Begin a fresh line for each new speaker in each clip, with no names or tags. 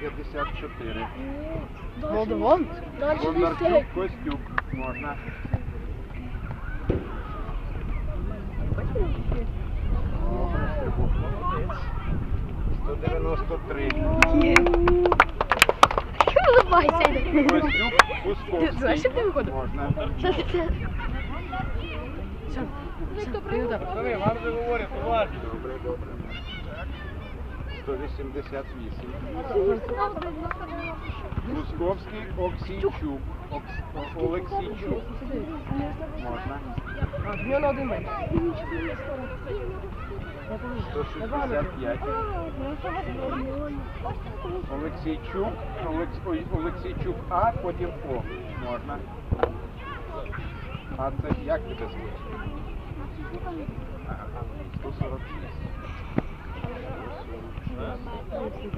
154.
Молдаван?
Бондарчук, Костюк. Можна. Добре, Стрибук, молодець. 193.
Улыбайся.
Костюк,
Ти знаєш, як ти
Пусковський.
виходив?
Можна.
Все, все, все.
Добре, добре. 188. Лусковський, Оксійчук. Окс- Олексійчук. Можна.
А, в нього на один менше.
165. Олексійчук. Олекс... Ой, Олексійчук А, потім О. Можна. А це як тебе звуть? 146.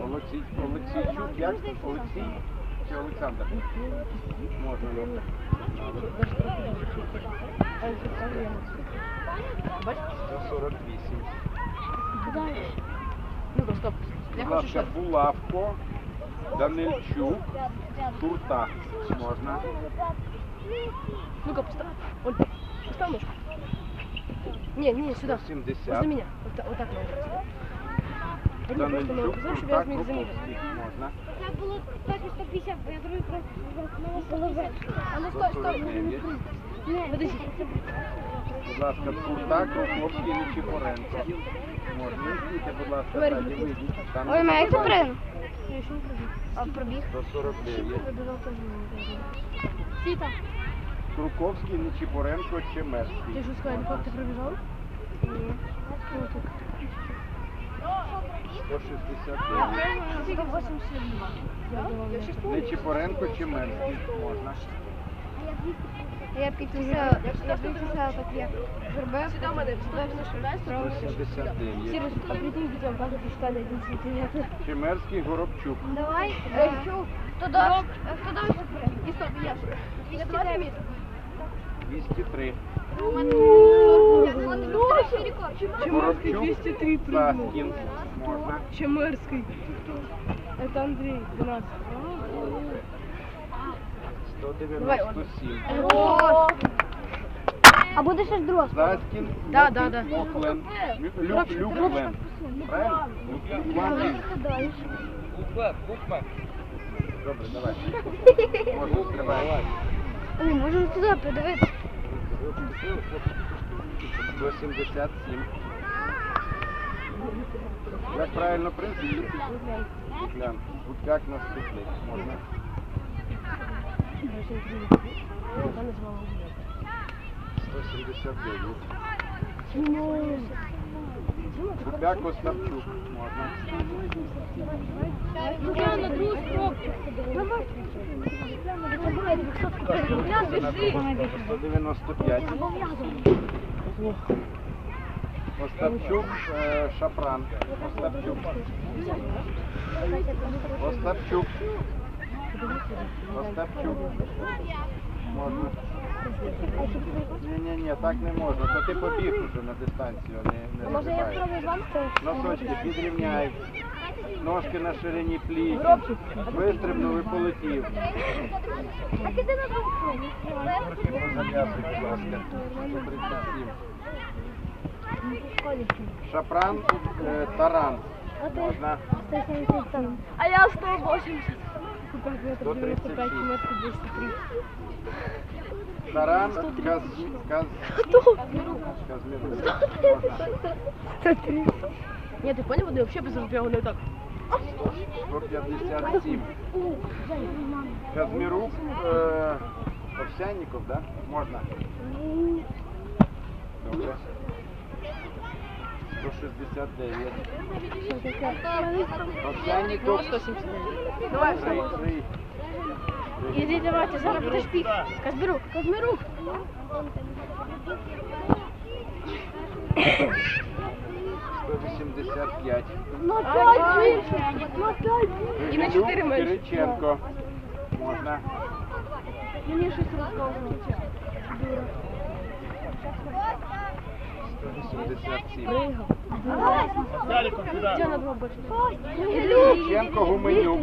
Олексій, Олексійчук, як? Олексій чи Олександр? Можна, добре.
Бачиш?
148.
Ну-ка, стоп. Я
Будь
хочу що.
ласка, Булавко, Данильчук, Турта. Можна.
Ну-ка, постав. Оль, постав ножку. Не, не, сюда.
170.
Возле меня. Вот, так- вот так надо. Тобто Мені
просто. Можна.
Це було 150, я другий просто
Будь ласка, Куртак,
Руховський, А пробіг?
149.
Сіта.
Круковський, Нічіпоренко, Чемерський.
Ти що сказав, як ти пробіжав?
Ні. Ну, так. 162. Не Чепоренко чи Мерський можна.
Я підписала, я підписала так, як зробив.
Сюди Горобчук.
Давай, Горобчук. Туди.
І стоп, я.
203.
203.
Чемерской
203
прыгнул.
Чемерской. Это Андрей, 12.
197.
А будешь из дрозд?
Заткин,
да, да, да.
Локлен, Люк, Люклен. Правильно? Люклен. Буква, буква. Добре, давай. Можна, давай.
Ой, можемо туди подивитися.
177. Як правильно принцип? Гуклян. Гукляк наступний. Можна.
Я назвала
179. Гукляк Остапчук. Можна.
Я на другу спробку. Давай.
195. Остапчук, е, Шапран. Остапчук. Остапчук. Остапчук. Можна. Ні, ні, ні, так не можна. То ти побіг уже на дистанцію, не, не
Може я спробую вам?
Носочки підрівняй. Ножки на ширині пліч. Вистрибнув і полетів.
А ти на другу
Трохи позав'язуй, будь ласка. 137. Шапран, е, таран. Можна.
А я 180.
136.
Чемерский 203.
Таран, каз... каз... Казмірук. Можна.
Нет, ты понял, я вообще без посмотрел на так.
157. Казмирук э, Овсянников, да? Можно. 169. Овсянников.
179. Давай,
вставай.
Іди, давайте, зараз будеш пік. Казмирук, Казмирук.
85. Ну то
більше. Ну то більше. Ну, ну, і на 4 менше.
Кириченко. Можна.
Мені щось розказують. 187.
Кириченко Гуменюк.